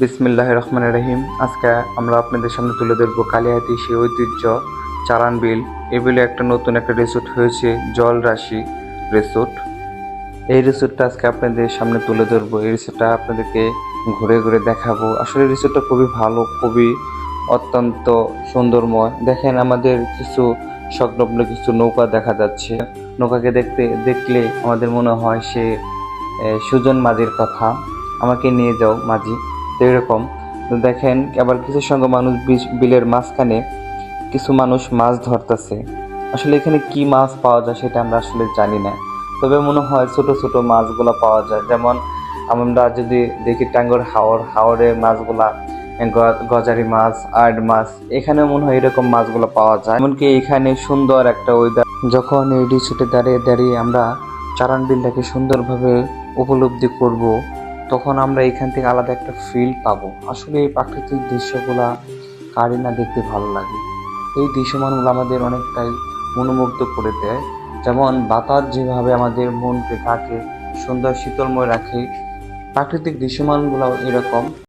বিসমিল্লাহ রহমান রহিম। আজকে আমরা আপনাদের সামনে তুলে ধরবো কালিহাতি সেই ঐতিহ্য, চালান বিল। এই একটা নতুন একটা রিসোর্ট হয়েছে, জল রাশি রিসোর্ট এই রিসোর্টটা আজকে আপনাদের সামনে তুলে ধরবো। এই রিসোর্টটা আপনাদেরকে ঘুরে ঘুরে দেখাবো। আসলে রিসোর্টটা খুবই ভালো, খুবই অত্যন্ত সুন্দরময়। দেখেন আমাদের কিছু সংলগ্ন কিছু নৌকা দেখা যাচ্ছে। নৌকাকে দেখতে, দেখলে আমাদের মনে হয় সে সুজন মাঝির কথা। আমাকে নিয়ে যাও মাঝি। তো এরকম। দেখেন, আবার কিছু সঙ্গে মানুষ বিলের মাঝখানে কিছু মানুষ মাছ ধরতেছে। আসলে এখানে কি মাছ পাওয়া যায় সেটা আমরা আসলে জানি না। তবে মনে হয় ছোট ছোট মাছগুলো পাওয়া যায়। যেমন আমরা যদি দেখি টাঙ্গর হাওর, হাওরের মাছগুলা গজারি মাছ আর্ড মাছ, এখানে মনে হয় এরকম মাছগুলো পাওয়া যায়। এমনকি এখানে সুন্দর একটা ওয়েদার যখন এই রিসোর্টে দাঁড়িয়ে দাঁড়িয়ে আমরা চারান বিলটাকে সুন্দরভাবে উপলব্ধি করব তখন আমরা এখান থেকে আলাদা একটা ফিল পাবো। আসলে এই প্রাকৃতিক দৃশ্যগুলা কারি না দেখতে ভালো লাগে। এই দৃশ্যমানগুলো আমাদের অনেকটাই মনোমুগ্ধ করে দেয়। যেমন বাতাস যেভাবে আমাদের মনকে কাকে সুন্দর শীতলময় রাখে, প্রাকৃতিক দৃশ্যমানগুলো এরকম।